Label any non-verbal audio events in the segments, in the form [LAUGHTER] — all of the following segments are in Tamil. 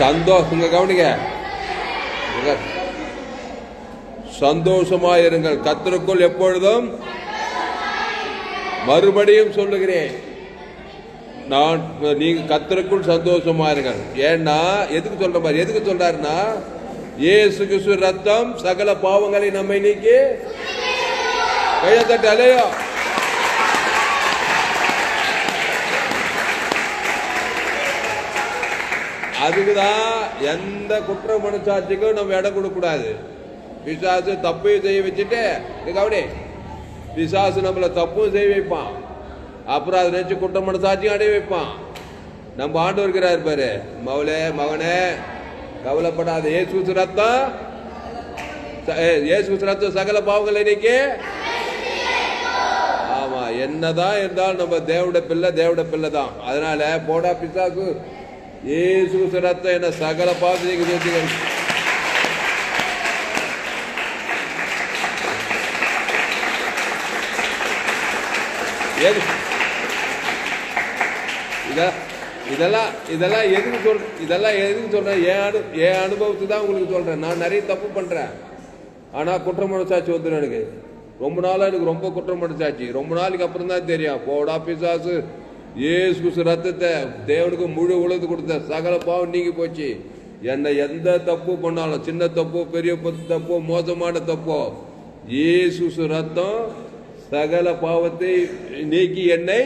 சந்தோஷங்க கவனிங்க. சந்தோஷமா சந்தோஷமாயிருங்கள். கத்தருக்குள் எப்பொழுதும் மறுபடியும் சொல்லுகிறேன். நான் நீங்க கத்தருக்குள் சந்தோஷமா இருங்கள் ஏன்னா எதுக்கு சொல்ற மாதிரி எதுக்கு சொல்றாருன்னா இயேசு கிறிஸ்து ரத்தம் சகல பாவங்களை நம்மை நீக்கி கையை தட்டு அலையோ. அதுக்குதான் எந்த குற்ற மனசாட்சிக்கும் நம்ம இடம் கொடுக்க கூடாது பிசாசு தப்பையும் செய்ய வச்சுட்டு கவனி. பிசாசு நம்மள தப்பும் செய்ய வைப்பான். அப்புறம் அதை நினைச்சு குற்ற மனசாட்சியும் அடைய வைப்பான். நம்ம ஆண்டு இருக்கிறார் பாரு. மவளே மகனே கவலைப்படாத. ஏசு ரத்தம் ச- இயேசு ரத்தம் சகல பாவங்கள் இன்னைக்கு? ஆமா என்னதான் இருந்தாலும் நம்ம தேவட பிள்ளை தேவட பிள்ளை தான் அதனால போடா பிசாசு. இயேசு ரத்தம் என்ன சகல பாவத்தைக்கு சேர்த்துக்க எது இத- இதெல்லாம் இதெல்லாம் எதுக்கு சொல் இதெல்லாம் எதுக்கு சொல்றேன் என் அனு என் அனுபவத்தை தான் உங்களுக்கு சொல்றேன் நான் நிறைய தப்பு பண்றேன் ஆனா குற்றம் மனசாட்சி வந்துடும் எனக்கு ரொம்ப நாளாக எனக்கு ரொம்ப குற்றம் மனசாட்சி ரொம்ப நாளைக்கு அப்புறம் தான் தெரியும் போடா பிசாசு இயேசு ரத்தத்தை தேவனுக்கு முழு உலகத்து கொடுத்த சகல பாவம் நீங்கி போச்சு. என்னை எந்த தப்பு பண்ணாலும் சின்ன தப்போ பெரிய தப்போ மோசமான தப்போ இயேசு ரத்தம் சகல பாவத்தை நீக்கி என்னை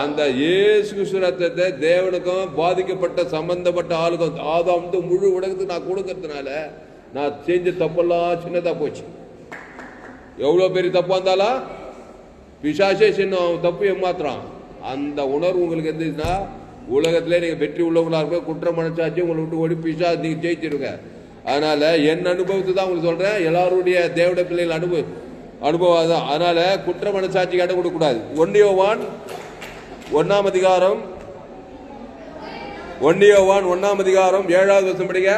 அந்த இயேசு ரத்தத்தை தேவனுக்கும் பாதிக்கப்பட்ட சம்பந்தப்பட்ட ஆளுக்கும் ஆதாம் வந்து முழு உலகத்துக்கு நான் கொடுக்கறதுனால நான் செஞ்ச தப்பெல்லாம் சின்னதாக போச்சு. எவ்வளோ பெரிய தப்பாக இருந்தாலும் பிசாசே சின்ன அவன் தப்பு ஏமாத்துறான். அந்த உணர்வு உங்களுக்கு இருந்துச்சுன்னா உலகத்திலே நீங்கள் வெற்றி உள்ளவங்களாக இருக்க குற்ற மனசாட்சி உங்களை விட்டு ஓடி பிசா நீங்கள் ஜெயிச்சிருங்க. அதனால் என் அனுபவத்தை தான் உங்களுக்கு சொல்கிறேன் எல்லாருடைய தேவட பிள்ளைகள் அனுபவம் அனுபவம் தான் அதனால் குற்ற மனசாட்சி இடம் கொடுக்கக்கூடாது. ஒன்னியோவான் ஒன்றாம் அதிகாரம். ஒன்னியோவான் ஒன்றாம் அதிகாரம் ஏழாவது வருஷம் படிக்க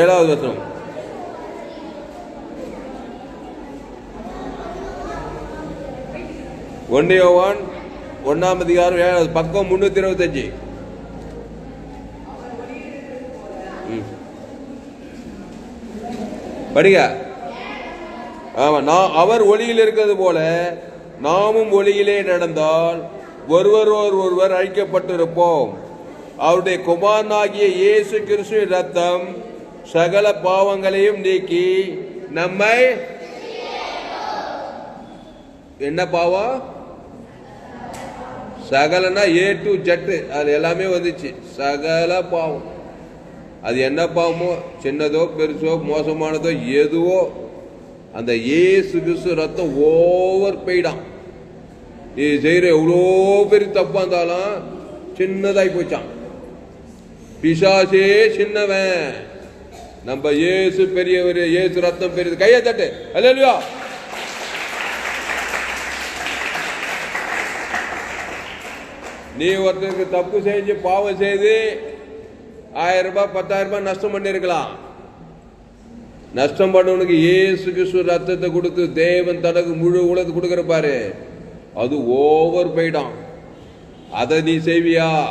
ஏழாவது வருஷம் ஒன்னியோவான் ஒன்னாம் அதிகாரம் ஏழாவது பக்கம் முன்னூத்தி இருபத்தஞ்சு. ம். படிங்க. ஆமா நான் அவர் ஒளியில் இருக்கிறது போல நாமும் ஒளியிலே நடந்தால் ஒருவர் ஒருவர் அழிக்கப்பட்டிருப்போம். அவருடைய குமாரனாகிய இயேசு கிறிஸ்து ரத்தம் சகல பாவங்களையும் நீக்கி நம்மை என்ன பாவம் சகலனா ஏ டு ஜட்டு அது எல்லாமே வந்துச்சு. சகல பாவம். அது என்ன பாவமோ சின்னதோ பெருசோ மோசமானதோ எதுவோ அந்த ஏசு கிறிஸ்து ரத்தம் ஓவர் பெய்டான் நீ செய்கிற எவ்வளோ பெரிய தப்பாக இருந்தாலும் சின்னதாகி போச்சான் பிசாசே சின்னவன். நம்ம இயேசு பெரியவர் இயேசு ரத்தம் பெரியது. கையை தட்டு. அல்லா நீ ஒருத்தருக்கு தப்பு செஞ்சு பாவம் செய்து ஆயிரம் ரூபாய் பத்தாயிரம் ரூபாய் நஷ்டம் பண்ணியிருக்கலாம் நஷ்டம் பண்ணவனுக்கு ஏசு கிறிஸ்து ரத்தத்தை கொடுத்து தேவன் தனக்கு முழு உலகத்து கொடுக்குற பாரு. அது ஓவர் போயிடும். அதை நீ செய்வியா?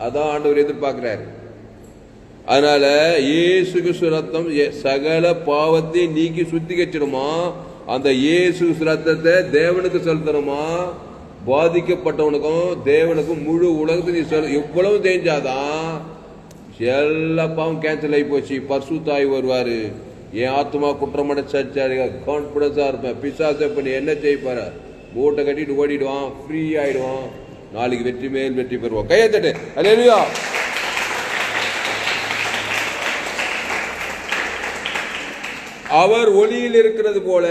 அதான் ஆண்டவர் எதிர்பார்க்கிறாரு. அதனால இயேசு கிறிஸ்து ரத்தம் எ- சகல பாவத்தை நீக்கி சுத்திகச்சிடுமா அந்த இயேசு ரத்தத்தை தேவனுக்கு செலுத்தணுமா? பாதிக்கப்பட்டவனுக்கும் தேவனுக்கும் முழு உலகத்தை நீ செலு எவ்வளவு தெரிஞ்சாதான் எல்லா பாவம் கேன்சல் ஆகி போச்சு. தாய் வருவார். என் ஆத்மா குற்றமட சச்சாரி கான்ஃபிடன்ஸாக இருப்பேன். பிசாசை பண்ணி என்ன செய்ப்பார் மூட்டை கட்டிட்டு ஓடிடுவான். ஃப்ரீ ஆயிடுவான். நாளைக்கு வெற்றி மேல் வெற்றி பெறுவோம் கையை தட்டு. அல்லேலூயா அவர் ஒளியில் இருக்கிறது போல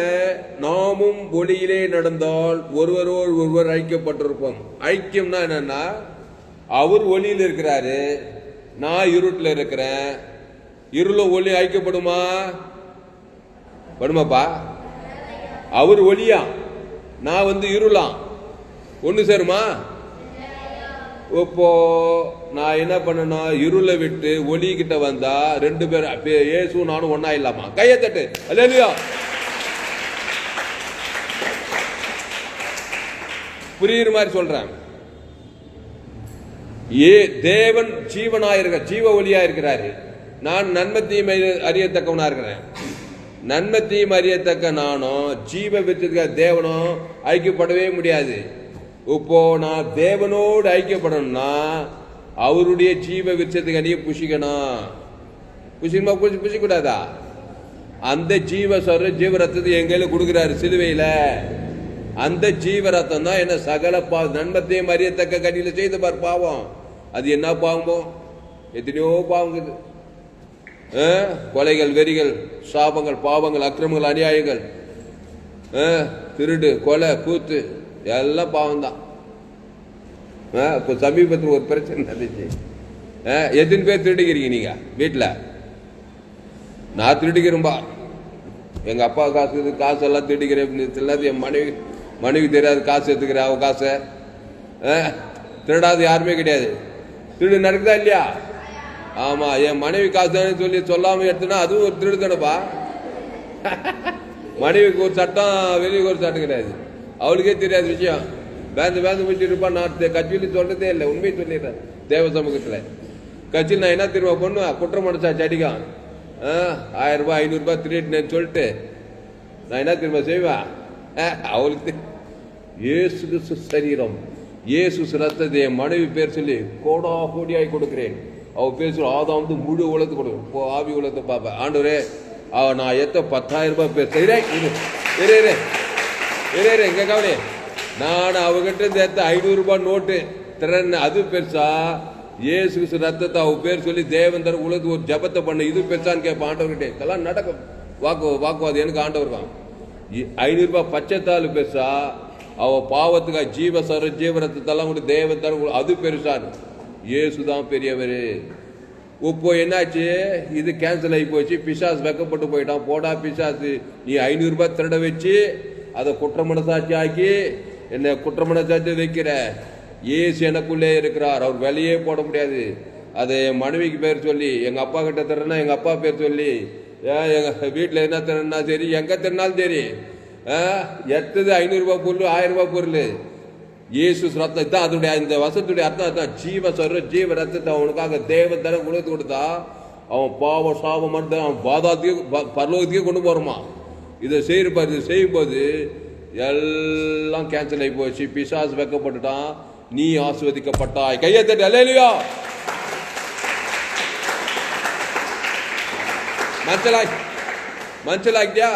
நாமும் ஒளியிலே நடந்தால் ஒருவரோடு ஒருவர் ஐக்கியப்பட்டிருப்போம். ஐக்கியம்னா என்னன்னா அவர் ஒளியில் இருக்கிறாரு நான் இருட்டில் இருக்கிறேன். இருள ஒளி ஐக்கியப்படுமா? படுமாப்பா அவர் ஒளியா? நான் வந்து இருளாம். ஒன்று சேருமா? இப்போ நான் என்ன பண்ணனா இருளை விட்டு ஒளி கிட்ட வந்தா ரெண்டு பேர் ஏசு இயேசு நானும் ஒன்னா இல்லாமா? கையை தட்டு. அல்லையா புரியுற மாதிரி சொல்றேன். ஏ தேவன் ஜீவனாயிருக்க ஜீவ ஒளியா இருக்கிறாரு. நான் நன்மை தீமை அறியத்தக்கவனா இருக்கிறேன். நன்மை தீமை அறியத்தக்க நானும் ஜீவ விருத்திருக்க தேவனும் ஐக்கியப்படவே முடியாது. இப்போ நான் தேவனோடு ஐக்கியப்படணும்னா அவருடைய ஜீவ விருட்சத்துக்கு அடியே புஷிக்கணும் புஷிக்கணுமா புஷி புஷிக்கூடாதா அந்த ஜீவ சொல்ற ஜீவ ரத்தத்தை என் கையில் கொடுக்குறாரு சிலுவையில. அந்த ஜீவ ரத்தம் தான் என்ன சகல பா நன்மத்தையும் அறியத்தக்க கடியில் செய்து பார் பாவம். அது என்ன பாவமோ எத்தனையோ பாவங்குது ஆ? கொலைகள் வெறிகள் சாபங்கள் பாவங்கள் அக்கிரமங்கள் அநியாயங்கள். ஆ? திருடு கொலை கூத்து. எல்லாம் பாவம் தான் இப்போ சமீபத்தில் ஒரு பிரச்சனை நடந்துச்சு. ஆ, எத்தனை பேர் திருடிக்கிறீங்க நீங்க வீட்டில் நான் திருடிக்கிறேன்பா. எங்கள் அப்பா காசு இது காசு எல்லாம் திருடிக்கிறேன் எல்லாத்தையும் என் மனைவி மனைவி தெரியாது காசு எடுத்துக்கிறேன் அவ காசை. ஆ, திருடாது யாருமே கிடையாது. திருடு நடக்குதா இல்லையா? ஆமாம் என் மனைவி காசு தானே சொல்லி சொல்லாமல் எடுத்துனா அதுவும் ஒரு திருடு தானேப்பா. மனைவிக்கு ஒரு சட்டம் வெளியே ஒரு சட்டம் கிடையாது. அவளுக்கே தெரியாத விஷயம். வேந்து வேந்து முடிச்சுட்டு இருப்பா. நான் கட்சியில் சொல்றதே இல்லை. உண்மையை சொல்லிடுறேன். தேவ சமூகத்தில். கட்சியில் நான் என்ன திரும்ப பண்ணுவேன்? குற்றம் மனசாச்சு அடிக்கும் ஆ, ஆயிரம் ரூபாய் ஐநூறுரூபா ரூபாய் சொல்லிட்டு நான் என்ன திரும்ப செய்வேன்? ஆ, அவளுக்கு ஏசு இயேசு கிறிஸ்து சரீரம். இயேசு ரத்தத்தை என் மனைவி பேர் சொல்லி கோடா கோடியாய் கொடுக்கிறேன். அவள் பேர் சொல்லி ஆதாம் வந்து முழு உலகத்தை கொடுக்கும். இப்போ ஆவி உலகத்தை பார்ப்பேன். ஆண்டவரே அவ நான் எத்த பத்தாயிரம் ரூபாய் பேர் சரி இரு இரு. இரு இரு இரு கவனி. நான் அவகிட்ட சேர்த்த எடுத்த ஐநூறு ரூபாய் நோட்டு திறன் அது பெருசா? இயேசு கிறிஸ்து ரத்தத்தை அவ பேர் சொல்லி தேவன் தர உலகத்துக்கு ஒரு ஜபத்தை பண்ண இது பெருசான்னு கேட்பேன் ஆண்டவர்கிட்ட. இதெல்லாம் நடக்கும். வாக்கு அது எனக்கு ஆண்டவர் தான். ஐநூறு ரூபாய் பச்சைத்தாள் பெருசா? அவ பாவத்துக்கு ஜீவ சர ஜீவரத்தெல்லாம் கூட தேவன் தர அது பெருசான்னு. இயேசு தான் பெரியவர். இப்போ என்னாச்சு? இது கேன்சல் ஆகி போச்சு. பிசாஸ் வெக்கப்பட்டு போயிட்டான். போடா பிசாசு. நீ ஐநூறுரூபா திருட வச்சு அதை குற்றமனசாட்சி ஆக்கி என்ன குற்றமனசாட்சி வைக்கிற ஏசு எனக்குள்ளே இருக்கிறார். அவர் வெளியே போட முடியாது. அதை என் மனைவிக்கு பேர் சொல்லி எங்கள் அப்பா கிட்ட திறனா எங்கள் அப்பா பேர் சொல்லி ஏன் எங்கள் வீட்டில் என்ன திறனா சரி எங்கே திறனாலும் சரி ஆ, எத்தது ஐநூறுரூபா பொருள் ஆயிரம் ரூபாய் பொருள். இயேசு ரத்தம் தான் அதனுடைய இந்த வசத்துடைய அர்த்தம் தான் ஜீவ சொல்ற ஜீவ ரத்தத்தை அவனுக்காக தேவ தர கொடுத்து கொடுத்தா அவன் பாவ சாபம் மட்டும் அவன் பாதாத்துக்கு ப- பரலோகத்துக்கே கொண்டு போகிறோமா இதை செய்யப்பாரு இதை செய்யும்போது எல்லாம் கேன்சல் ஆகி போச்சு. பிசாஸ் வைக்கப்பட்டுட்டான். நீ ஆஸ்வதிக்கப்பட்டாய் கையை தட்டு. அல்லையா மஞ்சளாய் மஞ்சளாக்கியா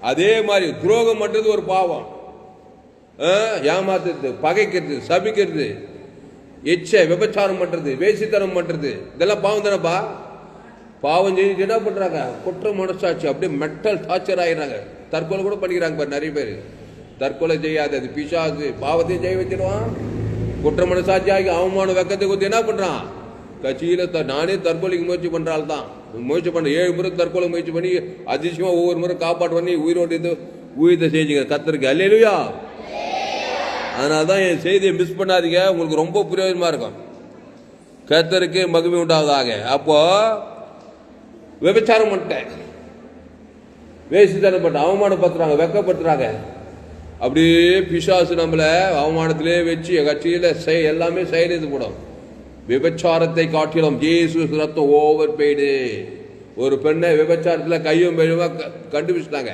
அதே மாதிரி துரோகம் பண்ணுறது ஒரு பாவம். ஆ, ஏமாத்துறது பகைக்கிறது சபிக்கிறது எச்ச விபச்சாரம் பண்ணுறது வேசித்தனம் பண்ணுறது இதெல்லாம் பாவம் தானேப்பா? பாவம் செஞ்சு என்ன பண்றாங்க? குற்ற மனசாட்சி அப்படியே மெட்டல் டார்ச்சர் ஆயிடுறாங்க. தற்கொலை கூட பண்ணிக்கிறாங்க பாரு நிறைய பேர். தற்கொலை செய்யாது அது பிசாசு. பாவத்தையும் செய்ய வச்சிருவான். குற்ற மனசாட்சி ஆகி அவமானம் வெக்கத்தை கொடுத்து என்ன பண்றான்? கட்சியில த- நானே தற்கொலைக்கு முயற்சி பண்றாள் தான் முயற்சி பண்ண ஏழு முறை தற்கொலை முயற்சி பண்ணி அதிசயமா ஒவ்வொரு முறை காப்பாற்று பண்ணி உயிரோடு இது உயிரத்தை செஞ்சுங்க கத்தருக்கு அல்லையா அதனால தான் என் செய்தியை மிஸ் பண்ணாதீங்க. உங்களுக்கு ரொம்ப பிரயோஜனமா இருக்கும். கத்தருக்கு மகிமை உண்டாவதாக. அப்போ விபச்சாரம் பண்ணிட்டேன். வேசித்தனம் பண்ண அவமானப்படுத்துறாங்க வெக்கப்படுத்துறாங்க. அப்படியே பிசாசு நம்மளை அவமானத்திலே வச்சு கட்சியில் செய் எல்லாமே செயலிது போடும். விபச்சாரத்தை காட்டிலும் ஜேசு ரத்தம் ஓவர் பெய்டு ஒரு பெண்ணை விபச்சாரத்தில் கையும் மெழுவா கண்டுபிடிச்சிட்டாங்க.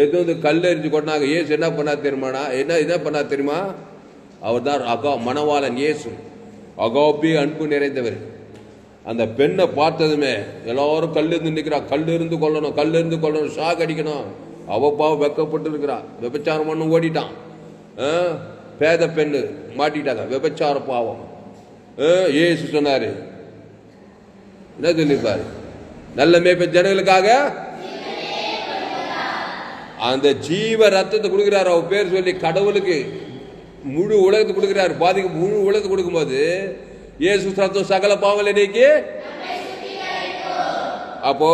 ஏதோ வந்து கல் எரிஞ்சு கொண்டாங்க ஏசு என்ன பண்ணா தெரியுமாடா? என்ன என்ன பண்ணா தெரியுமா? அவர் தான் அகா மணவாளன் இயேசு அகாபி அன்பு நிறைந்தவர். அந்த பெண்ணை பார்த்ததுமே எல்லாரும் கல் இருந்து நிற்கிறா. கல் இருந்து கொள்ளணும் கல் இருந்து கொள்ளணும் ஷாக் அடிக்கணும். அவ வெக்கப்பட்டு இருக்கிறா விபச்சாரம் பண்ணு ஓடிட்டான். ஆ, பேத பெண்ணு மாட்டிட்டாங்க. விபச்சார பாவம். ஆ, இயேசு என்ன சொல்லியிருப்பாரு? நல்ல மேய்ப்ப ஜனங்களுக்காக? அந்த ஜீவ ரத்தத்தை கொடுக்குறாரு. அவர் பேர் சொல்லி கடவுளுக்கு முழு உலகத்தை கொடுக்குறாரு. பாதிக்கு முழு உலகத்தை கொடுக்கும்போது இயேசு ரத்தம் சகல பாவங்களை நீக்கி அப்போ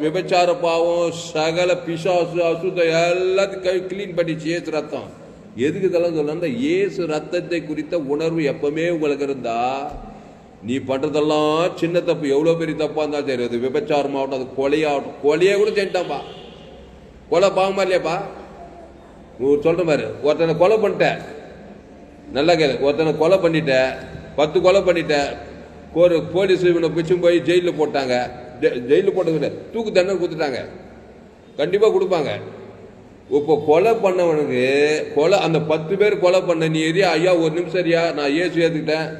விபச்சார பாவம் சகல பிசாசு அசுத்தம் எல்லாத்தையும் கை கிளீன் பண்ணிச்சு இயேசு ரத்தம். எதுக்கு இதெல்லாம் சொல்ல இயேசு ரத்தத்தை குறித்த உணர்வு எப்பவுமே உங்களுக்கு இருந்தா நீ பண்றதெல்லாம் சின்ன தப்பு எவ்வளோ பெரிய தப்பா இருந்தாலும் சரி அது விபச்சாரம் ஆகட்டும் அது கொலையாகட்டும் கொலையே கூட செஞ்சிட்டான்ப்பா கொலை பாவமா இல்லையாப்பா? நீ சொல்ற மாதிரி ஒருத்தனை கொலை பண்ணிட்ட நல்லா கேளு ஒருத்தனை கொலை பண்ணிட்ட பத்து கொலை பண்ணிட்டேன். ஒரு போலீஸ் இவனை பிச்சும் போய் ஜெயிலில் போட்டாங்க. ஜெ- ஜெயிலில் போட்டது தூக்கு தண்டனை கொடுத்துட்டாங்க. கண்டிப்பாக கொடுப்பாங்க. இப்போ கொலை பண்ணவனுக்கு கொலை அந்த பத்து பேர் கொலை பண்ண நீ எரியா ஐயா ஒரு நிமிஷம் ஐயா நான் ஏசு ஏற்றுக்கிட்டேன்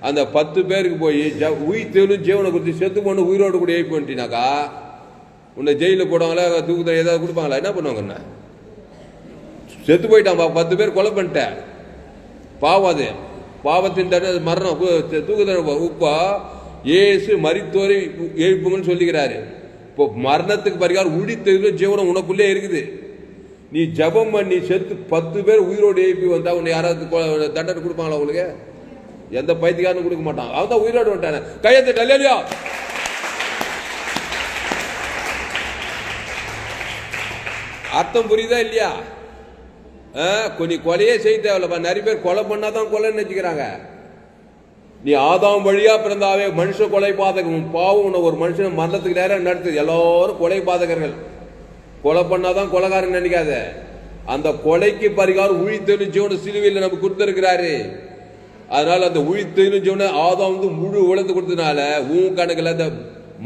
அந்த பத்து பேருக்கு போய் ஜ உயிர் தேனும் ஜீவனை கொடுத்து செத்து போன உயிரோடு கூட எழுப்பி பண்ணிட்டினாக்கா உன்னை ஜெயிலில் போடுவாங்களா தூக்கு தண்டனை ஏதாவது கொடுப்பாங்களா? என்ன பண்ணுவாங்க என்ன? செத்து போயிட்டான்பா பத்து பேர் கொலை பண்ணிட்டேன். பாவம் அது. பாவத்தின் தண்டனை மரணம் கு- தூக்கு தண்டனை உப்பா இயேசு மரித்தோரை எழுப்புங்கன்னு சொல்லிக்கிறாரு இப்போ மரணத்துக்கு பரிகாரம் உழித்ததுல ஜீவனம் உனக்குள்ளே இருக்குது. நீ ஜெபம் பண்ணி செத்து பத்து பேர் உயிரோடு எழுப்பி வந்தா உன்னை யாராவது தண்டனை கொடுப்பாங்களா உங்களுக்கு? எந்த பைத்தியக்காரனும் கொடுக்க மாட்டான். அவன் தான் உயிரோடு வந்துட்டானே. கையத்தை கல்யாணியா அர்த்தம் புரியுதா இல்லையா? கொஞ்சம் கொலையே செய்ய தேவையில்லப்பா நிறைய பேர் கொலை பண்ணாதான் கொலைன்னு வச்சுக்கிறாங்க நீ ஆதாம் வழியா பிறந்தாவே மனுஷ கொலை பாதகம். பாவம் உன்னை ஒரு மனுஷன் மரணத்துக்கு நேரம் நடத்துது. எல்லோரும் கொலை பாதகர்கள். கொலை பண்ணாதான் கொலைகாரன் நினைக்காத. அந்த கொலைக்கு பரிகாரம் உழித்தெனு ஜீவன சிலுவையில் நம்ம கொடுத்துருக்கிறாரு. அதனால அந்த உழித்தெனு ஜீவனை ஆதாம் வந்து முழு உலகத்து கொடுத்ததுனால உன் கணக்கில் அந்த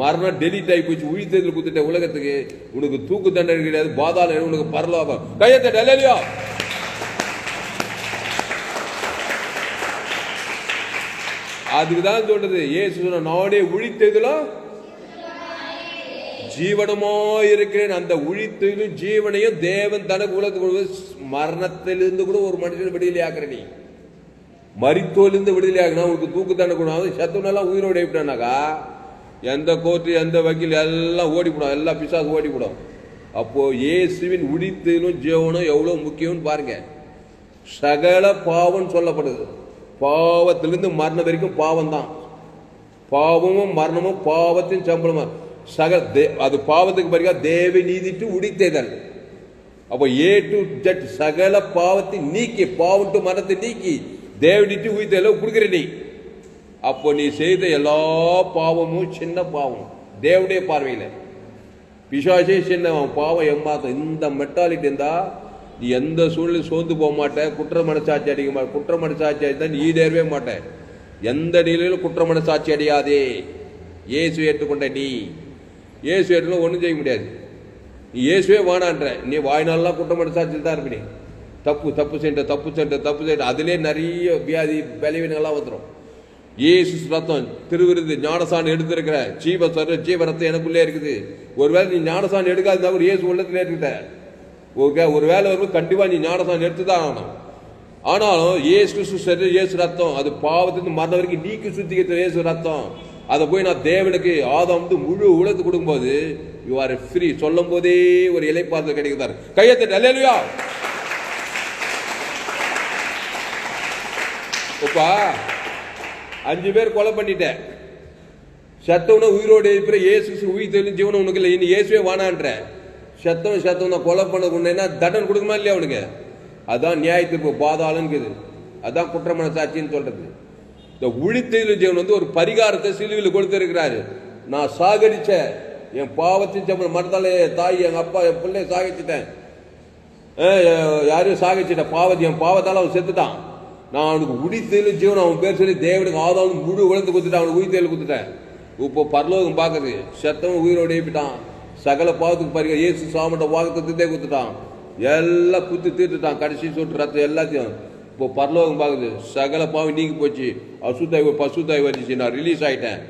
மரணம் டெலிட் ஆகி போச்சு. உழித்தெதில் கொடுத்துட்ட உலகத்துக்கு. உனக்கு தூக்கு தண்டனை கிடையாது பாதாள உனக்கு பரலோகம். கையத்தை டெல்லியா! அதுக்கு தான் சொல்றது ஏசு சொன்ன நாடே உழித்ததிலும் ஜீவனமா இருக்கிறேன் அந்த உழித்ததிலும் ஜீவனையும் தேவன் தனக்கு உலகத்துக்கு மரணத்திலிருந்து கூட ஒரு மனுஷன் விடுதலை ஆக்குற நீ. மரித்தோலிருந்து விடுதலை ஆகினா உங்களுக்கு தூக்கு தண்டனை கொடுக்கும் சத்துனெல்லாம் உயிரோடு விட்டானாக்கா எந்த கோர்ட்டு எந்த வக்கீல் எல்லாம் ஓடிப்படும் எல்லா பிசாசு ஓடிப்படும் அப்போது இயேசுவின் உடித்தலும் ஜீவனும் எவ்வளோ முக்கியம்னு பாருங்க. சகல பாவம் சொல்லப்படுது. பாவத்திலிருந்து மரணம் வரைக்கும் பாவம் தான் பாவமும் மரணமும் பாவத்தின் சம்பளமா? சக தே- அது பாவத்துக்கு பிறகு தேவை நீதிட்டு உடித்தேதல். அப்போ ஏ டு ஜட் சகல பாவத்தை நீக்கி பாவம் டு மரணத்தை நீக்கி தேவனிட்டு உயிர்த்தல கொடுக்குற நீ. அப்போ நீ செய்த எல்லா பாவமும் சின்ன பாவம். தேவனுடைய பார்வையில். பிசாசே சின்ன பாவம் எம்மாத்தம் இந்த மெட்டாலிட்டி இருந்தால் நீ எந்த சூழ்நிலை சோர்ந்து போக மாட்டேன். குற்ற மனசாட்சி அடிக்க மாட்டேன் குற்ற மனசாட்சி அடித்தான் நீ ஈடேறவே மாட்ட எந்த நிலையிலும் குற்ற மனசாட்சி அடையாதே. இயேசு ஏற்றுக்கொண்ட நீ. இயேசு ஏற்றுல ஒன்றும் செய்ய முடியாது. நீ இயேசுவே வேணான்ற நீ வாய்நாள்லாம் குற்ற மனசாட்சியில் தான் இருப்ப தப்பு தப்பு சென்ற தப்பு சென்ற தப்பு சென்ற. அதிலே நிறைய வியாதி பலவீனங்கள்லாம் வந்துடும் இயேசு ரத்தம் திருவிருது ஞானசான் எடுத்திருக்கிற ஜீவ சர ஜீவ ரத்தம் எனக்குள்ளே இருக்குது. ஒருவேளை நீ ஞானசான் எடுக்காதுன்னா கூட இயேசு உள்ளத்துல எடுத்துட்ட ஓகே ஒரு வேலை வரும்போது கண்டிப்பாக நீ ஞானசான் எடுத்து தான் ஆகணும். ஆனாலும் ஏசு கிறிஸ்து சரி ஏசு ரத்தம் அது பாவத்துக்கு மரண வரைக்கும் நீக்கி சுத்திக்கிற ஏசு ரத்தம். அதை போய் நான் தேவனுக்கு ஆதம் வந்து முழு உலகத்து கொடுக்கும்போது யூ ஆர் ஃப்ரீ சொல்லும் போதே ஒரு இலைப்பாறுதல் கிடைக்குதாரு. கையத்தை அல்லேலுயா இப்பா அஞ்சு பேர் கொலை பண்ணிட்டேன். செத்தவனை உயிரோடு இருக்கிற ஏசு உயிர் தெரியும் ஜீவனம் உனக்கு இல்லை. இனி இயேசுவே வானான்ற செத்தவன் செத்தவனை கொலை பண்ண கொண்டேன்னா தண்டனை கொடுக்குமா இல்லையா அவனுக்கு? அதான் நியாயத்திற்கு பாதாளன்குது அதான் குற்றமான சாட்சின்னு சொல்றது. இந்த உழித்தெழு ஜீவன் வந்து ஒரு பரிகாரத்தை சிலுவையில் கொடுத்திருக்கிறாரு நான் சாகடிச்ச என் பாவத்தின் சம்பளம் மறந்தாலே தாய் எங்கள் அப்பா என் பிள்ளைய சாகடிச்சிட்டேன். யாரையும் சாகிச்சிட்ட பாவத்தை என் பாவத்தால் அவன் செத்துட்டான். நான் அவனுக்கு உடித்தேலு ஜீவன் அவன் பேர் சொல்லி தேவனுக்கு ஆதாவும் முழு உழந்து கொடுத்துட்டேன் அவனுக்கு உயிர் உயிர்த்தேலு கொடுத்துட்டேன். இப்போ பரலோகம் பார்க்குறது செத்தவன் உயிரோடு எழுப்பிட்டான் சகல பாவத்துக்கு பாருங்க இயேசு சாமிட்ட வாக்கு குத்துட்டே கொடுத்துட்டான். எல்லாம் குத்து தீர்த்துட்டான். கடைசி சொட்டு ரத்தம் எல்லாத்தையும். இப்போ பரலோகம் பார்க்குது. சகல பாவம் நீங்கி போச்சு. அசுத்தாய் பசுத்தாய் வந்துச்சு. நான் ரிலீஸ் ஆகிட்டேன்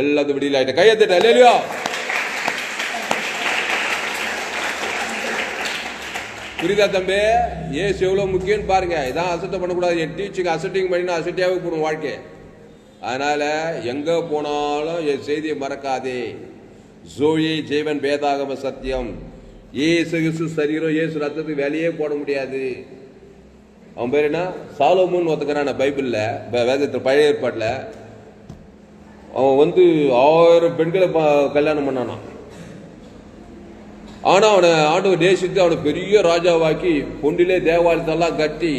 எல்லாத்தையும் வெளியில் ஆகிட்டேன் கையெழுத்துட்டேன். இல்லையா புரியுதா தம்பி? ஏசு எவ்வளோ முக்கியம்னு பாருங்க. இதான் அசட்டை பண்ணக்கூடாது. என் டீச்சிங் அசட்டிங் பண்ணினா அசட்டியாகவே போடும் வாழ்க்கை. அதனால எங்கே போனாலும் என் செய்தியை மறக்காதே. ஜோயே ஜீவன் வேதாகம சத்தியம் ஏசு கிசு சரீரம் ஏசு ரத்தத்துக்கு வேலையே போட முடியாது. அவன் பேர் என்ன? சாலோமோன் ஒத்துக்கிறான் பைபிளில் வேதத்தில் பழைய ஏற்பாட்டில். அவன் வந்து ஆயிரம் பெண்களை கல்யாணம் பண்ணானான் ஆனால் அவனை ஆண்டவர் நேசித்து அவனை பெரிய ராஜாவாக்கி பொண்டிலே தேவாலயத்தெல்லாம் கட்டி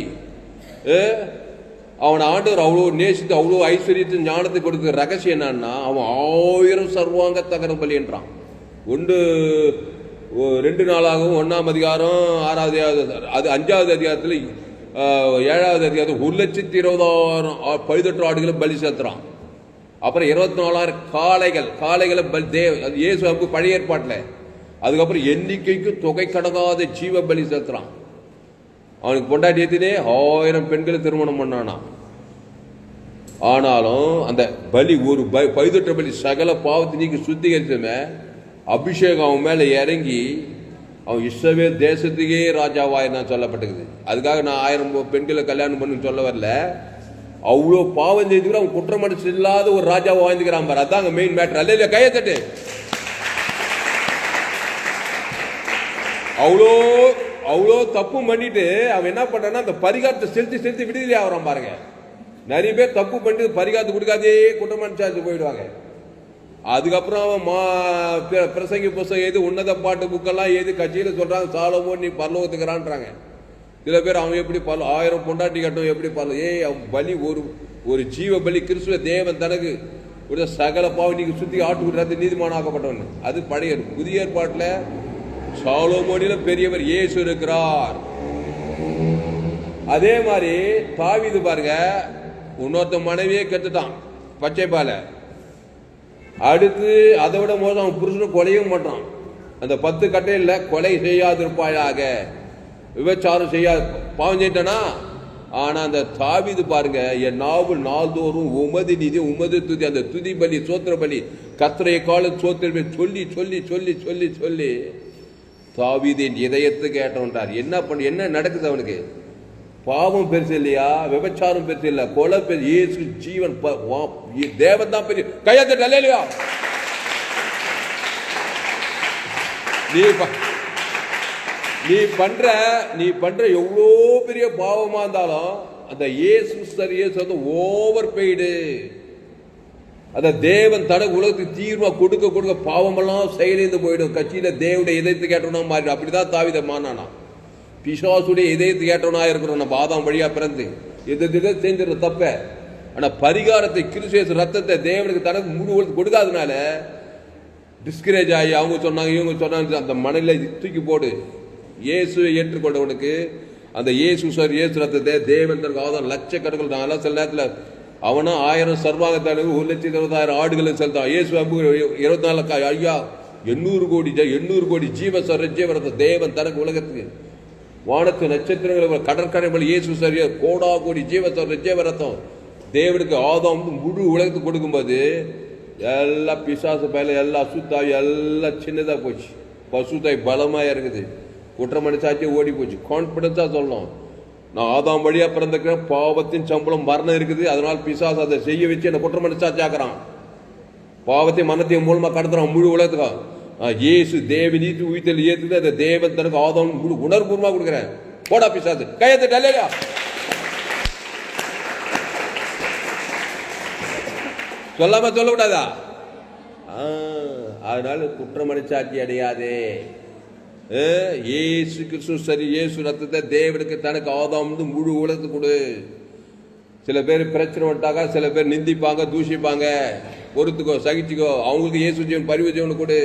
அவன் ஆண்டவர் அவ்வளோ நேசித்து அவ்வளோ ஐஸ்வர்யத்தை ஞானத்தை கொடுத்த ரகசியம் என்னன்னா அவன் ஆயிரம் சர்வாங்க தகரம் பலின்றான் ஒன்று ரெண்டு நாளாகவும் ஒன்றாம் அதிகாரம் ஆறாவது அது அஞ்சாவது அதிகாரத்தில் ஏழாவது அதிகாரம் ஒரு லட்சத்தி இருபதாயிரம் ஆ- பழுதற்ற ஆடுகளை பலி செலுத்துறான். அப்புறம் இருபத்தி நாலாயிரம் காளைகள் காளைகளை பலி தேவ அது ஏசு அப்பு பழைய ஏற்பாட்டில். அதுக்கப்புறம் எண்ணிக்கைக்கு தொகை கடகாத ஜீவ பலி செலுத்துறான். அவனுக்கு பொண்டாட்டி எத்தினே? ஆயிரம் பெண்களை திருமணம் பண்ணானா. ஆனாலும் அந்த பலி ஒரு ப- பைதொற்ற பலி சகல பாவத்தை நீக்கி சுத்திகரித்தமே அபிஷேகம் அவன் மேலே இறங்கி அவன் இஸ்ரவே தேசத்துக்கே ராஜாவாய் நான் சொல்லப்பட்டிருக்குது. அதுக்காக நான் ஆயிரம் பெண்களை கல்யாணம் பண்ணு சொல்ல வரல. அவ்வளோ பாவம் செய்து அவன் குற்றமடிச்சு இல்லாத ஒரு ராஜா வாழ்ந்துக்கிறான் பாரு. அதாங்க மெயின் மேட்டர் அல்ல இல்லை கையத்தட்டு அவ்வளோ அவ்வளோ தப்பு பண்ணிட்டு அவன் என்ன பண்ணான்னா அந்த பரிகாரத்தை செலுத்தி செலுத்தி விடுதலை ஆகிறான் பாருங்க. நிறைய பேர் தப்பு பண்ணிட்டு பரிகாரத்து கொடுக்காதே குற்றமான சார்ஜ் போயிடுவாங்க. அதுக்கப்புறம் அவன் மா பிர- பிரசங்கி புஸ்தகம் எது உன்னத பாட்டு புக்கெல்லாம் எது கட்சியில் சொல்கிறாங்க சாலமோ நீ பரலோகத்துக்கிறான்றாங்க சில பேர் அவன் எப்படி பல ஆயிரம் பொண்டாட்டி கட்டும் எப்படி பல ஏய் அவன் பலி ஒரு ஒரு ஜீவ பலி கிறிஸ்துவ தேவன் தனக்கு ஒரு சகல பாவம் நீங்கள் சுற்றி ஆட்டு விடுறது நீதிமானாக்கப்பட்டவன் அது பழைய புதிய ஏற்பாட்டில் சாலோமோனில பெரியவர் இயேசு இருக்கிறார். அதே மாதிரி தாவிது பாருங்க இன்னொருத்த மனைவியே கெத்துட்டான் பச்சை அடுத்து அதை விட மோசம் அவன் புருஷனும் கொலையும் பண்றான். அந்த பத்து கட்டையில் கொலை செய்யாதிருப்பாயாக. விபச்சாரம் செய்யாது பாவம் செய்யிட்டனா ஆனா அந்த தாவிது பாருங்க என் நாவல் நாள்தோறும் உமது நிதி உமது துதி அந்த துதி பலி சோத்திர பலி கத்திரைய கால சோத்திர சொல்லி சொல்லி சொல்லி சொல்லி சொல்லி தாவீதின் இதயத்துக்கு கேட்டவன்றார் என்ன பண்ண என்ன நடக்குது அவனுக்கு? பாவம் பெருசு இல்லையா? விபச்சாரம் பெருசு இல்ல. கொலை பெருசு இயேசு ஜீவன் வா- தேவன் தான் பெரிய கையத்தட்ட இல்லையா நீ நீ பண்ற நீ பண்ற எவ்வளோ பெரிய பாவமா இருந்தாலும் அந்த இயேசு சார் ஏசு வந்து ஓவர் பெய்டு. அந்த தேவன் தனக்கு உலகத்துக்கு தீர்வாக கொடுக்க கொடுக்க பாவமெல்லாம் செயலிந்து போயிடும். கட்சியில தேவனுடைய இதயத்தை கேட்டவனா மாறிடும். அப்படி அப்படிதான் தாவித மானானா பிசாசுடைய இதயத்தை கேட்டவனா இருக்கிறோம் நம்ம ஆதாம் வழியாக பிறந்து எது எது செஞ்சிருந்த தப்ப. ஆனால் பரிகாரத்தை கிறிஸ்துவேசு ரத்தத்தை தேவனுக்கு தனக்கு முழு உலகத்துக்கு கொடுக்காதனால டிஸ்கரேஜ் ஆகி அவங்க சொன்னாங்க இவங்க சொன்னாங்க அந்த மணலில் தூக்கி போடு. இயேசுவை ஏற்றுக்கொண்டவனுக்கு அந்த இயேசு சார் இயேசு ரத்தத்தை தேவன் தனக்கு ஆதாரம். லட்சக்கணக்கில் நான் சில நேரத்தில் அவனா ஆயிரம் சர்வாகத்தானுக்கு ஒரு லட்சத்தி இருபதாயிரம் ஆடுகளை செலுத்தான் இயேசு அம்பு இருபத்தி நாலு ஐயா எண்ணூறு கோடி எண்ணூறு கோடி ஜீவ சார் ஜீவரத்த தேவன் தனக்கு உலகத்துக்கு வானத்து நட்சத்திரங்கள் கடற்கரை மேல இயேசு சரியா கோடா கோடி ஜீவத்தோட ஜீவரத்தம் தேவனுக்கு ஆதாம் முழு உலகத்துக்கு கொடுக்கும்போது எல்லாம் பிசாசு பயில எல்லாம் அசுத்தாவி எல்லாம் சின்னதாக போச்சு. பசுத்தாய் பலமாக இருக்குது. குற்றமணிச்சாச்சு ஓடி போச்சு. கான்ஃபிடென்ஸாக சொல்லணும். நான் ஆதாம் வழியா பிறந்திருக்கிறேன். பாவத்தின் சம்பளம் மரணம் இருக்குது. அதனால் பிசாஸ் அதை செய்ய வச்சு என்ன குற்றமணிச்சாச்சு ஆக்குறான் பாவத்தை மனத்தையும் மூலமா கடத்துறான் முழு உலகத்துக்கா? ஏசு தேவ நீதி உயிர்த்தல் ஏத்துது அந்த தேவன் தனக்கு ஆதம் முழு உணர்வுபூர்வமா கொடுக்குறேன் போடா பிசாசு. கையத்து டல்லையா சொல்லாம சொல்லக்கூடாதா ஆ, அதனால குற்றமணிச்சாட்சி அடையாதே. ஏசு இயேசு கிறிஸ்து சரி இயேசு ரத்தத்தை தேவனுக்கு தனக்கு ஆதாம் முழு உலகத்துக்கு கொடு. சில பேர் பிரச்சனை விட்டாங்க சில பேர் நிந்திப்பாங்க தூஷிப்பாங்க. பொறுத்துக்கோ சகிச்சுக்கோ. அவங்களுக்கு இயேசு ஜீவன் பரிவு ஜீவனை கொடு.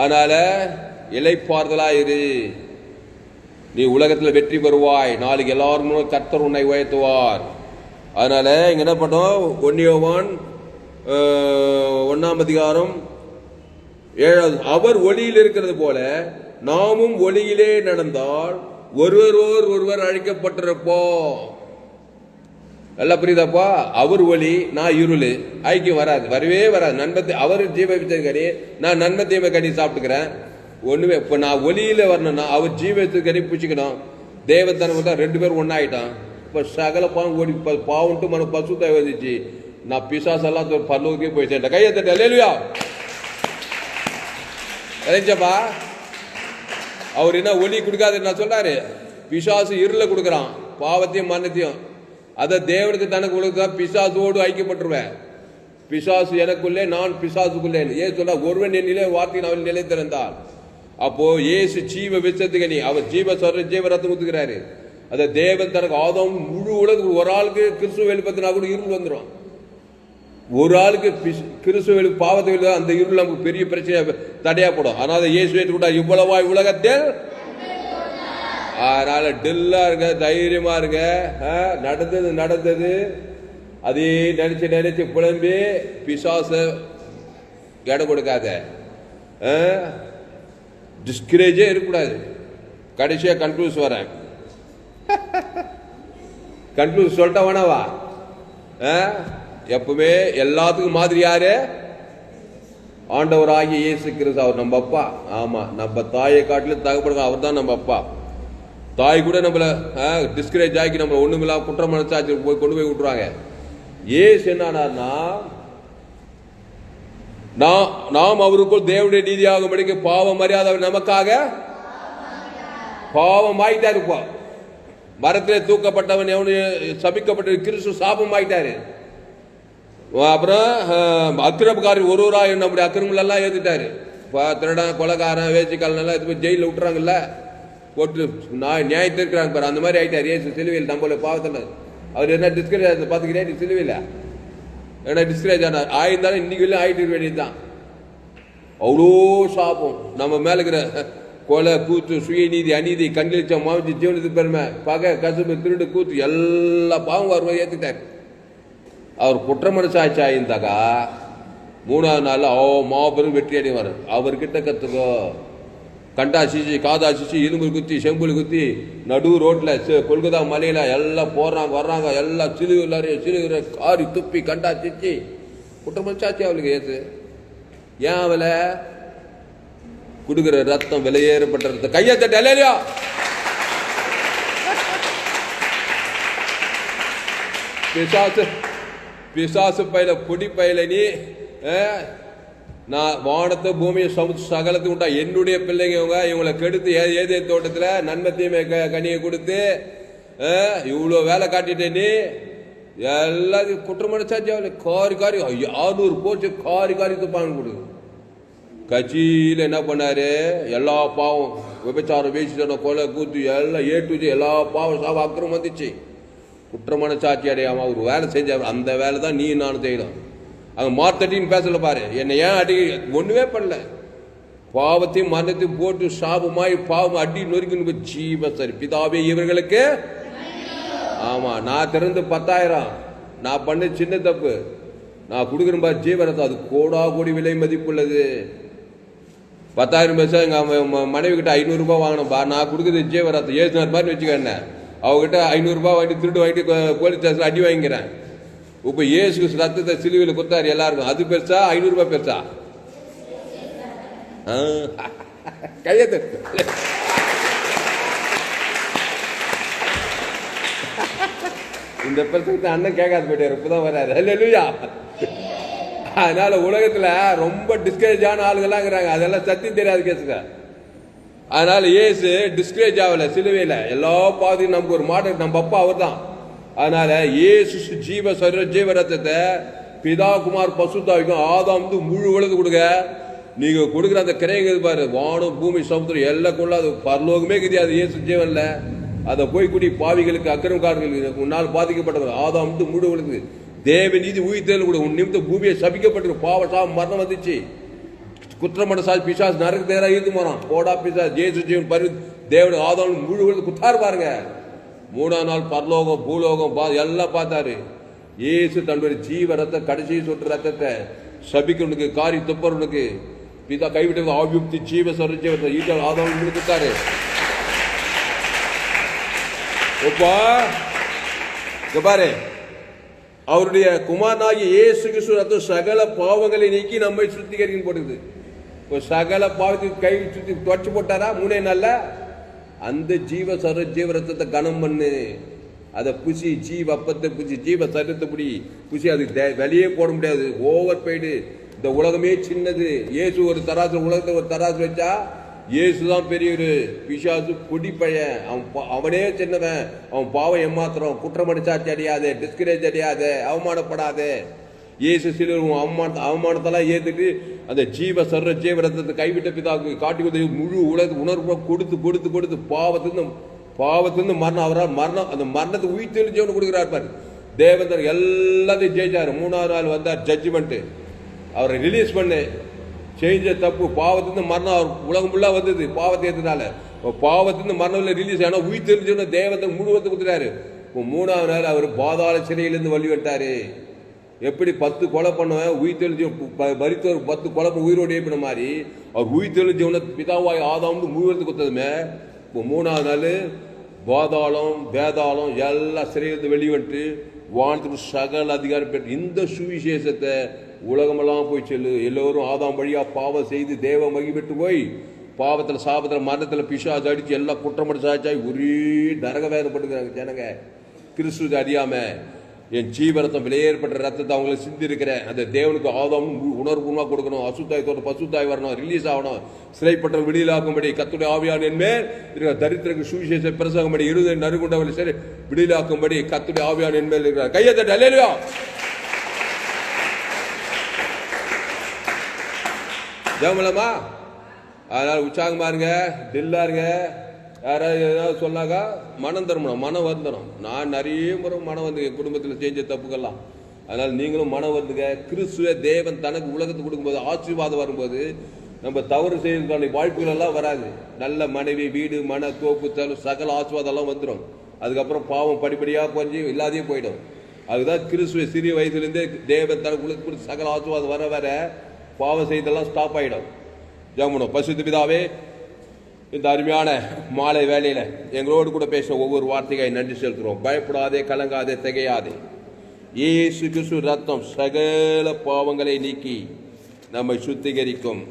அதனால இலைப்பாறுதலா இரு. நீ உலகத்தில் வெற்றி பெறுவாய். நாளைக்கு எல்லாரும் கர்த்தர் உன்னை உயர்த்துவார். அதனால இங்க என்ன பண்ணோம்? ஒன்னியோவான் ஒன்னாம் அதிகாரம் ஏழாவது அவர் ஒளியில் இருக்கிறது போல நாமும் ஒளியிலே நடந்தால் ஒருவரோர் ஒருவர் அழைக்கப்பட்டிருப்போம். நல்லா புரியுதாப்பா? அவர் ஒளி நான் இருள். ஐக்கியம் வராது. வரவே வராது. நன்மத்தை அவர் ஜீவ கறி நான் நன்மை தீமை கனி சாப்பிட்டுக்கிறேன். ஒண்ணுமே இப்போ நான் ஒளியில வரணும்னா அவர் ஜீவத்து கனி பிடிச்சிக்கணும். தேவத்தனம் தான் ரெண்டு பேரும் ஒன்னாயிட்டான் இப்போ சகல பாவம் ஓடி பாவம்ட்டு மன பசு வந்துச்சு. நான் பிசாசெல்லாம் பல்லவுக்கே போய் சேர்ந்தேன் கையை தட்ட இல்லையா அவர் என்ன ஒளி கொடுக்காது நான் சொல்றாரு பிசாசு இருள கொடுக்குறான். பாவத்தையும் மரணத்தையும். அதை தேவனுக்கு தனக்கு உலக பிசாசோடு ஐக்கியப்பட்டுருவேன். பிசாசு எனக்குள்ளே நான் பிசாசுக்குள்ளே. ஏன் சொல்ல ஒருவன் என்னிலே வார்த்தையின் அவன் நிலைத்திருந்தால் அப்போ ஏசு ஜீவ விசத்துக்கு நீ அவர் ஜீவ சொல்ற ஜீவ ரத்தம் ஊத்துக்கிறாரு அதை தேவன் தனக்கு ஆதம் முழு உலகம் ஒரு ஆளுக்கு கிறிஸ்துவ வெளிப்பத்தினா கூட இருள் வந்துடும் ஒரு ஆளுக்கு பிஸ்- பாவத்தை அந்த இருள் நமக்கு பெரிய பிரச்சனை தடையா போடும். ஆனால் இயேசு கூட இவ்வளவா உலகத்தில் அதனால டில்லா இருங்க தைரியமா இருங்க. ஆ, நடந்தது நடந்தது. அதே நினைச்சு நினைச்சு புலம்பி பிசாச இடம் கொடுக்காத. டிஸ்கரேஜே இருக்கக்கூடாது. கடைசியாக கன்க்ளூஸ் வரேன். [LAUGHS] கன்க்ளூஸ் சொல்லிட்ட வேணாவா? ஆ? எப்பவுமே எல்லாத்துக்கும் மாதிரி யாரு? ஆண்டவராகிய இயேசு கிறிஸ்து அவர் நம்ம அப்பா. ஆமா நம்ம தாயை காட்டிலும் தகப்படுங்க அவர் தான் நம்ம அப்பா. தாய் கூட நம்மள டிஸ்கரேஜ் ஆகி நம்மளை ஒண்ணுமில்லா குற்றம் மனசாச்சு போய் கொண்டு போய் விட்டுருவாங்க. ஏசு என்னன்னா நாம் நாம் அவருக்குள் தேவனுடைய நீதியாகும்படிக்கு பாவம் மரியாதை அவர் நமக்காக பாவம் ஆயிட்டாரு இப்போ. மரத்திலே தூக்கப்பட்டவன் எவனு சபிக்கப்பட்ட கிறிஸ்து சாபம் ஆயிட்டாரு. அப்புறம் அஹ், அக்கிரமக்காரி ஒரு ஆயிரம் நம்முடைய அக்கிரமெல்லாம் ஏற்றுட்டாரு இப்போ திருடன் கொலகாரன் வேசிக்காரன் எல்லாம் இது போய் ஜெயிலில் விட்டுறாங்கல்ல? போட்டு நான் நியாயத்தை இருக்கிறாங்க பாரு அந்த மாதிரி ஆகிட்டார் ஏசு சிலுவையில் நம்மள பாவத்தில். அவர் என்ன டிஸ்கரேஜ் ஆகுது பார்த்துக்கிறேன் நீ சிலுவையில்? ஏன்னா டிஸ்கரேஜ் ஆனார்? ஆயிருந்தாலும் இன்னைக்கு வெளியே ஆயிட்டு இருக்க வேண்டியதுதான். அவ்வளோ சாபம். நம்ம மேலே இருக்கிற கொலை கூத்து சுயநீதி அநீதி கண்டிச்சம் மாவிச்சு ஜீவனத்துக்கு பெருமை பகை கசுப்பு திருடு கூத்து எல்லா பாவம் வருவோம் ஏற்றுட்டார் அவர் குற்றமனசாட்சி ஆயிருந்தாக்கா மூணாவது நாள் ஓ மாபெரும் வெற்றி அடைவார். அவர்கிட்ட கற்றுக்கோ கண்டாசிச்சு காதாசிச்சு இரும்பு குத்தி செம்புல் குத்தி நடு ரோட்டில் சி- கொல்கத்தா மலையில் எல்லாம் போடுறாங்க வர்றாங்க எல்லாம் சிலுவில்லாரு சிலுவிற காரி துப்பி கண்டாசிச்சு சிச்சி. அவளுக்கு ஏற்று ஏன் அவளை? கொடுக்குற ரத்தம் விலையேறப்பட்ட ரத்தம் கையை தட்ட இல்லையா பிசாசு. பிசாசு பயில பொடி பயில நீ நான் வானத்தை பூமியை சமுத் சகலத்தை உண்டா. என்னுடைய பிள்ளைங்க இவங்க இவங்களை கெடுத்து ஏ ஏதே தோட்டத்தில் நன்மை தீமை க- கனியை கொடுத்து இவ்வளோ வேலை காட்டிட்டே நீ எல்லாத்தையும் குற்றமடைச்சாச்சு அவளை. காரி காரி ஆறுநூறு போச்சு காரி காரி துப்பாங்க கொடு. கட்சியில் என்ன பண்ணாரு? எல்லா பாவம் விபச்சாரம் வேசித்தனம் கொலை கூத்து எல்லாம் ஏ டு எல்லா பாவம் சாவ அக்கிரம் வந்துச்சு. குற்றமான சாட்சி அடையாம அவர் வேலை செஞ்சார் அந்த வேலை தான் நீ நானும் செய்யலாம் அங்க மார்த்தட்டின்னு பேசல பாரு. என்னை ஏன் அடி ஒண்ணுமே பண்ணல. பாவத்தையும் மரணத்தையும் போட்டு சாபமாய் பாவம் அடி நொறுக்கின்னு போய் ஜீவ சரி. பிதாவே இவர்களுக்கு ஆமா நான் திறந்து பத்தாயிரம். நான் பண்ண சின்ன தப்பு. நான் கொடுக்குறேன் பா ஜீவனத்தை அது கோடா கோடி விலை மதிப்புள்ளது. பத்தாயிரம் பைசா எங்க ம- மனைவி கிட்ட ஐநூறுரூபா வாங்கினப்பா நான் கொடுக்குறது ஜீவரத்தை ஏசுனார் மாதிரி வச்சுக்கேன் அவகிட்ட ஐநூறுரூபா வாங்கி வாங்கிட்டு திருடு வாங்கிட்டு போலீஸ் ஸ்டேஷன் அடி வாங்கிக்கிறேன். இப்போ ஏசு ரத்தத்தை சிலுவையில் கொடுத்தாரு எல்லாருக்கும். அது பெருசா? ஐநூறுரூபா பெருசா? ஆ. இந்த பிரச்சனை அண்ணன் கேட்காது போயிட்டாரு. இப்பதான் வராரு இல்லையா அதனால உலகத்தில் ரொம்ப டிஸ்கரேஜ் ஆன ஆளுங்கெல்லாம் இருக்கிறாங்க. அதெல்லாம் சத்தியம் தெரியாது கேசுங்க. அதனால இயேசு டிஸ்கரேஜ் ஆகல சிலுவையில். எல்லா பாதையும் நமக்கு ஒரு மாடல் நம்ம அப்பா அவர் தான் அதனால இயேசு ஜீவ சரீர ஜீவ ரத்தத்தை பிதா குமார் பசுத்தாவிக்கும் ஆதாம் வந்து முழு உலகத்து கொடுங்க. நீங்கள் கொடுக்குற அந்த கிரைங்க பாரு வானம் பூமி சமுத்திரம் எல்லாம் கொள்ளாது பரலோகமே கிடையாது இயேசு ஜீவனில். அதை போய் குடி பாவிகளுக்கு அக்கிரமக்காரர்களுக்கு உன்னால் பாதிக்கப்பட்டவர் ஆதாம் வந்து முழு உலகு தேவ நீதி உயிர்த்தேல் கூட. உன் நிமித்த பூமியை சபிக்கப்பட்டிருக்கு. பாவ சாபம் மரணம் வந்துச்சு. குற்றமட சால் பிசாஸ் நரக்கு தேரா இருந்து போறான். போடா பிசாஸ் ஜேசு ஜீவன் பரி தேவன் ஆதாரம் முழு குத்தாரு குத்தார் பாருங்க. மூணா நாள் பரலோகம் பூலோகம் பா எல்லாம் பார்த்தாரு. இயேசு தன்னுடைய ஜீவ ரத்த கடைசி சொட்டு ரத்தத்தை சபிக்கிறவனுக்கு காரி துப்பறவனுக்கு பிதா கைவிட்டது ஆபியுக்தி ஜீவ சொர ஈட்டல் ஆதவன் கொடுத்தாரு ஒப்பா இங்க பாரு. அவருடைய குமாரனாகி இயேசு கிறிஸ்து ரத்தம் சகல பாவங்களை நீக்கி நம்மை சுத்திகரிக்கும் போட்டுக்குது. சகல பாவத்துக்கு கை சுற்றி தொடச்சு போட்டாரா? மூணே நாளில்? அந்த ஜீவ சர ஜீவ ரத்தத்தை கனம் பண்ணு. அதை புசி ஜீவ அப்பத்தை புசி ஜீவ சரத்தை புடி. புசி அதுக்கு வெளியே போட முடியாது. Over paid. இந்த உலகமே சின்னது. இயேசு ஒரு தராசு உலகத்தை ஒரு தராசு வச்சா இயேசுதான் பெரியவர். பிசாசு பொடி பையன். அவன் பா- அவனே சின்னவன். அவன் பாவம் ஏமாத்திரம் குற்றமடிச்சாச்சு அடையாதே டிஸ்கரேஜ் அடையாதே. அவமானப்படாதே. இயேசு சிலர் உன் அவமான அவமானத்தெல்லாம் ஏற்றுட்டு அந்த ஜீவ சர்ற ஜீவ ரத்தத்தை கைவிட்ட பிதாவுக்கு காட்டி கொடுத்த முழு உலக உணர்வு கொடுத்து கொடுத்து கொடுத்து பாவத்திலிருந்து பாவத்திலிருந்து மரணம் அவரால் மரணம் அந்த மரணத்தை உயிர் தெளிஞ்சவனு கொடுக்குறாரு பாரு. தேவந்தர் எல்லாத்தையும் ஜெயிச்சார். மூணாவது நாள் வந்தார் ஜட்ஜ்மெண்ட்டு அவரை ரிலீஸ் பண்ணு. செஞ்ச தப்பு பாவத்திலிருந்து மரணம் அவர் உலகம் ஃபுல்லாக வந்தது. பாவத்தை ஏற்றனால பாவத்திலிருந்து மரணம் இல்லை ரிலீஸ் ஆனால் உயிர் தெரிஞ்சோன்னு தேவத்தை முழுவதும் கொடுத்துட்டாரு. இப்போ மூணாவது நாள் அவர் பாதாள சிறையிலேருந்து வழிவிட்டாரு எப்படி பத்து கொலை பண்ணுவேன்? உயிர் தெளிஞ்ச மறித்தவர் பத்து கொலை பண்ண உயிரோடு மாதிரி அவர் உயிர் தெளிஞ்சவன பிதாவாய் ஆதாம்னு முழுவதுக்கு கொடுத்ததுமே இப்போ மூணாவது நாள் பாதாளம் வேதாளம் எல்லாம் சிறையிலிருந்து வெளிவன்ட்டு வானத்துக்கு சகல அதிகாரம் பெற்று இந்த சுவிசேஷத்தை உலகமெல்லாம் போய் செல்லு. எல்லோரும் ஆதாம் வழியாக பாவம் செய்து தேவ மகிமிட்டு போய் பாவத்தில் சாபத்தில் மரணத்தில் பிஷா அடித்து எல்லாம் குற்றமடி சாச்சாய் ஒரே நரக வேதனைப்படுகிறாங்க ஜனங்க. கிறிஸ்துவ அறியாமல் என் ஜீவரத்தம் விலையேற்பட்ட ரத்தத்தை அவங்களை சிந்தி இருக்கிறேன் அந்த தேவனுக்கு ஆதாம் உணர்வுமா கொடுக்கணும். அசுத்தாயத்தோட பசுத்தாய் வரணும். ரிலீஸ் ஆகணும். சிறைப்பட்ட வெளியிலாக்கும்படி கத்துடைய ஆவியான என் மேல் இருக்கிற தரித்திரக்கு சுவிசேஷ பிரசங்கம்படி இருதை நறுகுண்டவரை சரி வெளியிலாக்கும்படி கத்துடைய ஆவியான என்மேல் இருக்கிறார். கையை தட்டு. அல்லேலூயா ஜெபமலமா அதனால் உற்சாகமா இருங்க தில்லா இருங்க. யாராவது ஏதாவது சொன்னாக்கா மனம் திரும்பணும் மனம் வந்துடும் நான் நிறைய முறை மனம் வந்து என் குடும்பத்தில் செஞ்ச தப்புக்கெல்லாம் அதனால் நீங்களும் மனம் வந்துங்க கிறிஸ்துவ தேவன் தனக்கு உலகத்தை கொடுக்கும்போது ஆசீர்வாதம் வரும்போது நம்ம தவறு செய்யறதுக்கான வாய்ப்புகள் எல்லாம் வராது. நல்ல மனைவி வீடு மன தோப்பு தலை சகல ஆசீர்வாதம் எல்லாம் வந்துடும் அதுக்கப்புறம் பாவம் படிப்படியாக கொஞ்சம் இல்லாதே போயிடும். அதுதான் கிறிஸ்துவ சிறிய வயசுலேருந்தே தேவன் தனக்கு உலகத்துக்கு கொடுத்து சகல ஆசீர்வாதம் வர வர பாவம் செய்தெல்லாம் ஸ்டாப் ஆகிடும் ஜாமுனோ பசுத்து பிதாவே இந்த அருமையான மாலை வேலையில் எங்களோடு கூட பேசின ஒவ்வொரு வார்த்தையை நன்றி செலுத்துகிறோம். பயப்படாதே கலங்காதே திகையாதே. இயேசு கிறிஸ்து ரத்தம் சகல பாவங்களை நீக்கி நம்மை சுத்திகரிக்கும்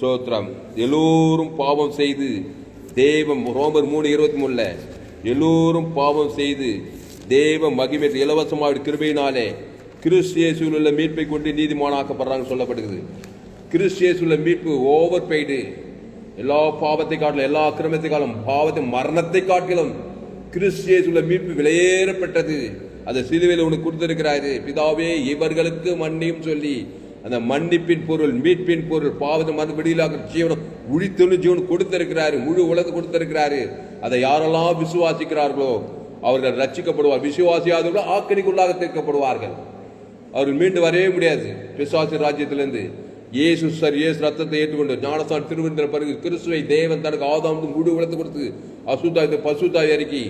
சோத்திரம் எல்லோரும் பாவம் செய்து தேவம் ரோமர் மூணு இருபத்தி மூணில் எல்லோரும் பாவம் செய்து தேவம் மகிமை இலவசமாக கிருபையினாலே கிறிஸ்தியேசுவில் உள்ள மீட்பை கொண்டு நீதிமானாக்கப்படுறாங்க சொல்லப்படுகிறது. கிறிஸ்தியேசுவில் மீட்பு ஓவர் பெய்டு எல்லா பாவத்தை காட்டிலும் எல்லா அக்கிரமத்தை காலம் பாவத்தை மரணத்தை காட்டிலும் கிறிஸ்தியேசுள்ள மீட்பு விலையேறப்பட்டது. அந்த சிலுவையில் உனக்கு கொடுத்திருக்கிறாரு. பிதாவே இவர்களுக்கு மன்னியும் சொல்லி அந்த மன்னிப்பின் பொருள் மீட்பின் பொருள் பாவத்தை மருந்து வெளியிலாக ஜீவனம் உழித்தொழு ஜீவன் கொடுத்திருக்கிறாரு முழு உலகம் கொடுத்திருக்கிறாரு. அதை யாரெல்லாம் விசுவாசிக்கிறார்களோ அவர்கள் ரச்சிக்கப்படுவார் விசுவாசியாதவர்கள் ஆக்கணிக்குள்ளாக தீர்க்கப்படுவார்கள். அவர்கள் மீண்டு வரவே முடியாது. விசுவாசி ராஜ்யத்திலிருந்து இயேசு சார் இயேசு ரத்தத்தை ஏற்றுக்கொண்டு ஞானசான் திருவந்திர பிறகு கிறிஸ்துவை தேவன் தனக்கு ஆதாமுக்கு முழு உலகத்தை கொடுத்து அசுத்தாயத்தை பசுத்தா இறக்கி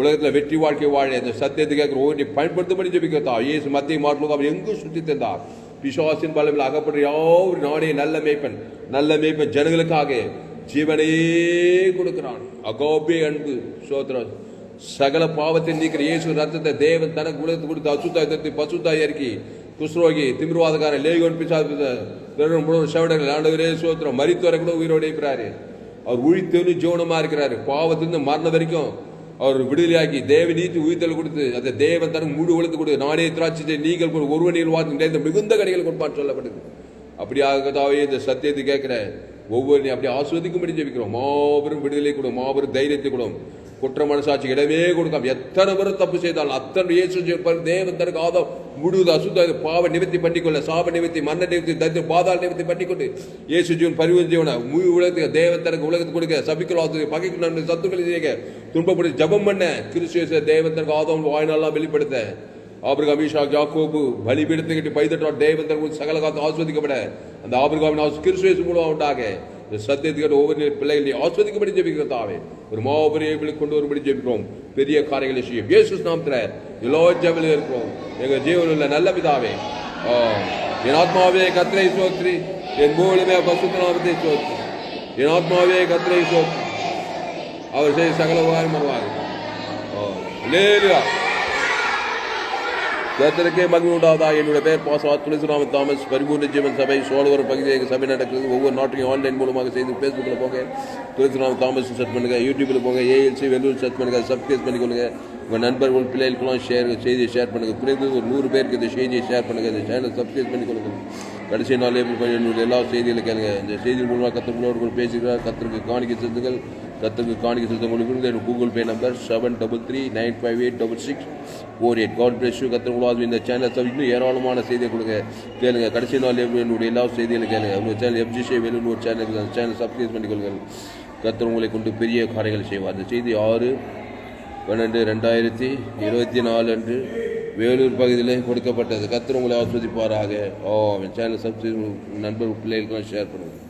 உலகத்தில் வெற்றி வாழ்க்கை வாழ அந்த சத்தியத்தை கேட்கிற ஒவ்வொன்றை பயன்படுத்தும்படி ஜெபிக்கிறதா இயேசு மத்திய மாற்றம் அவர் எங்கும் சுற்றி தந்தார் பிசாசின் பலவில் அகப்படுற யாவொரு நாடே நல்ல மேய்ப்பன். நல்ல மேய்ப்பன் ஜனங்களுக்காக ஜீவனையே கொடுக்கிறான். அகோபிய அன்பு சோத்ரா சகல பாவத்தை நீக்கிற இயேசு ரத்தத்தை தேவன் தனக்கு உலகத்தை கொடுத்து அசுத்தாய் தத்தி பசுத்தாய் இறக்கி குஸ்ரோகி திமிர்வாதக்காரன் லேகோன் பிசாசு செவடர்கள் ஆண்டவரே சோத்திரம் மரித்தவரை கூட உயிரோடு இருக்கிறாரு. அவர் உழித்தொன்னு ஜீவனமாக இருக்கிறாரு. பாவத்திலிருந்து மரண வரைக்கும் அவர் விடுதலையாக்கி தேவ நீதி உயிர்த்தல் கொடுத்து அந்த தேவன் தனக்கு முழு உழைத்து கொடு நானே திராட்சத்தை நீங்கள் கொடு ஒருவனில் வார்த்தை இந்த மிகுந்த கடைகள் கொடுப்பான்னு சொல்லப்படுது. அப்படியாகதாவே இந்த சத்தியத்தை கேட்கிறேன் ஒவ்வொரு நீ அப்படி ஆஸ்வதிக்கும்படி ஜெபிக்கிறோம். மாபெரும் விடுதலை கொடுக்கும் மாபெரும் தைரியத்தை கொடும் குற்ற மனசாட்சி இடமே கொடுக்காம எத்தனை பேரும் தப்பு செய்தால் அத்தனை இயேசு ஜெபிப்பார். தேவன் தனக்கு ஆதம் முழுவது அசுத்த பாவ நிவர்த்தி பண்ணிக்கொள்ள சாப நிவர்த்தி மன்ன நிவர்த்தி தத்து பாதாள நிவர்த்தி பண்ணிக்கொண்டு இயேசு ஜீவன் பரிவு ஜீவன முழு உலகத்துக்கு தேவன் தனக்கு உலகத்துக்கு கொடுக்க சபிக்கலாம் பகைக்கு நன்மை சத்துக்களை செய்ய துன்பப்படி ஜபம் பண்ண கிறிஸ்துவ தேவன் தனக்கு ஆதம் வாய்நாளாக வெளிப்படுத்த. ஆபிரகாம் ஈஷா ஜாக்கோபு பலிபீடத்துக்கிட்டு பைதட்டார் தேவன் தனக்கு சகல காத்து ஆஸ்வதிக்கப்பட அந்த ஆபிரகாமின் கிறிஸ்துவேசு மூலம் உண்டாக சத்தியத்துக்கு ஒவ்வொரு பிள்ளைகளையும் ஆஸ்வதிக்கும்படி ஜெபிக்கிறதாவே. ஒரு மாபெரிய கொண்டு வரும்படி ஜெபிக்கிறோம். பெரிய காரியங்களை செய்யும். இயேசு நாமத்தில் எல்லா ஜெபில இருக்கிறோம். எங்கள் ஜீவனில் நல்ல பிதாவே. என் ஆத்மாவே கத்திரை சோத்ரி என் மூலமே பசுத்த நாமத்தை சோத்ரி என் ஆத்மாவே கத்திரை சோத்ரி அவர் செய்ய சகல உபகாரம் பண்ணுவாங்க லேலுயா கர்த்தருக்கே மகிழ்வு உண்டாதா என்னுடைய பேர் பாசவா துளசிராம தாமஸ். பரிபூர்ண ஜீவன் சபை சோழவரம் பகுதியில் எங்கள் சபை நடக்குது ஒவ்வொரு நாட்டையும் ஆன்லைன் மூலமாக செய்து ஃபேஸ்புக்கில் போங்க. துளசிராம தாமஸ் சர்ச் பண்ணுங்க. யூடியூப்பில் போங்க. ஏஎல்சி வெள்ளூர் சர்ச் பண்ணுங்கள் சப்ஸ்கிரைப் பண்ணிக்கொள்ளுங்க உங்கள் நண்பர்கள் பிள்ளைகளுக்கெல்லாம் ஷேர் செய்தியை ஷேர் பண்ணுங்க. குறைந்து ஒரு நூறு பேருக்கு இந்த செய்தியை ஷேர் பண்ணுங்க. இந்த சேனலை சப்ஸ்கிரைப் பண்ணிக்கொள்ளுங்க கடைசி நாள் எப்படி என்னுடைய எல்லா செய்திகளும் கேளுங்க. இந்த செய்தி மூலமாக கத்திரங்களோடு பேசுகிறார். கத்திற்கு காணிக்க செலுத்துங்கள். தத்துக்கு காணிக்க செலுத்த முடியும் என்னோட Google Pay number seven double three nine five eight double six four eight God bless you கத்திரங்களாவது இந்த சேனலை இன்னும் ஏராளமான செய்தியை கொடுங்க. கேளுங்க. கடைசி நாள் என்னுடைய எல்லா செய்திகளும் கேளுங்க. உங்கள் சேனல் எஃப்ஜிஷே வேலுன்னு ஒரு சேனல் இருக்குது அந்த சேனல் சப்ஸ்கிரைப் பண்ணிக்கொள்ளுங்கள். கத்தர் உங்களை கொண்டு பெரிய காரியங்கள் செய்வார். அந்த செய்தி ஆறு பன்னெண்டு ரெண்டாயிரத்தி இருபத்தி நாலு அன்று வேலூர் பகுதியில் கொடுக்கப்பட்டது. கத்தர் உங்களை ஆஸ்வதிப்பாராக ஓ சேனல் சப்ஸ்கிரைப் நண்பர் பிள்ளைகளுக்கெல்லாம் ஷேர் பண்ணுங்கள்.